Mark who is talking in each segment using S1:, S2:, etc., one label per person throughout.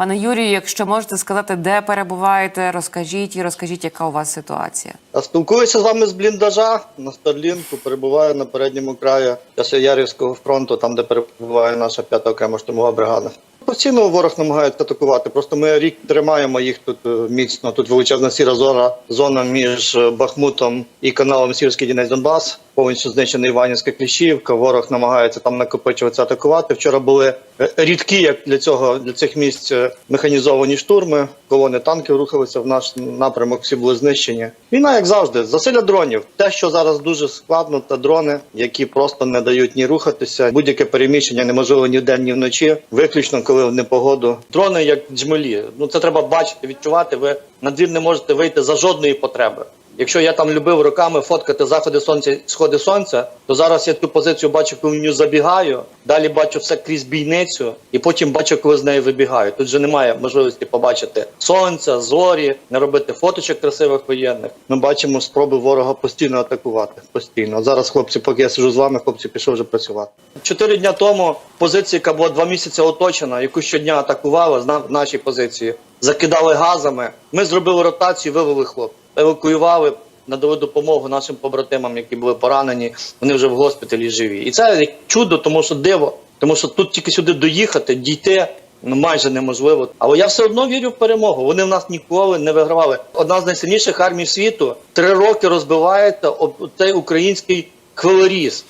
S1: Пане Юрію, якщо можете сказати, де перебуваєте, розкажіть і розкажіть, яка у вас ситуація.
S2: Я Спілкуюся з вами з бліндажа на Старлінку, перебуваю на передньому краї Часоярівського фронту, там де перебуває наша п'ята окрема штурмова бригада. Постійно ворог намагається атакувати. Просто ми рік тримаємо їх тут е, міцно. Тут величезна сіра зона, зона між е, Бахмутом і каналом Сірський Дінець Донбас. Повністю знищена Іванівська Кліщівка. Ворог намагається там накопичуватися, атакувати. Вчора були е, рідкі, як для цього для цих місць механізовані штурми. Колони танків рухалися в наш напрямок. Всі були знищені. Війна, як завжди, засилля дронів. Те, що зараз дуже складно, це дрони, які просто не дають ні рухатися. Будь-яке переміщення неможливо ні вдень, ні вночі, виключно коли непогоду. Дрони як джмелі. Ну це треба бачити, відчувати. Ви на двір не можете вийти за жодної потреби. Якщо я там любив роками фоткати заходи сонця, сходи сонця, то зараз я ту позицію бачу, коли в нього забігаю, далі бачу все крізь бійницю, і потім бачу, коли з неї вибігаю. Тут же немає можливості побачити сонця, зорі, не робити фоточок красивих воєнних. Ми бачимо спроби ворога постійно атакувати. Постійно. Зараз, хлопці, поки я сижу з вами, хлопці пішов вже працювати. Чотири дня тому позиція, яка була два місяці оточена, яку щодня атакували, наші позиції, закидали газами. Ми зробили ротацію, вивели хлоп, евакуювали. Надали допомогу нашим побратимам, які були поранені. Вони вже в госпіталі живі. І це чудо, тому що диво, тому що тут тільки сюди доїхати, дійти ну майже неможливо. Але я все одно вірю в перемогу. Вони в нас ніколи не вигравали. Одна з найсильніших армій світу три роки розбивається об цей український хвилоріз.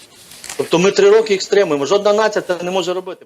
S2: Тобто ми три роки їх стримуємо. Жодна нація це не може робити.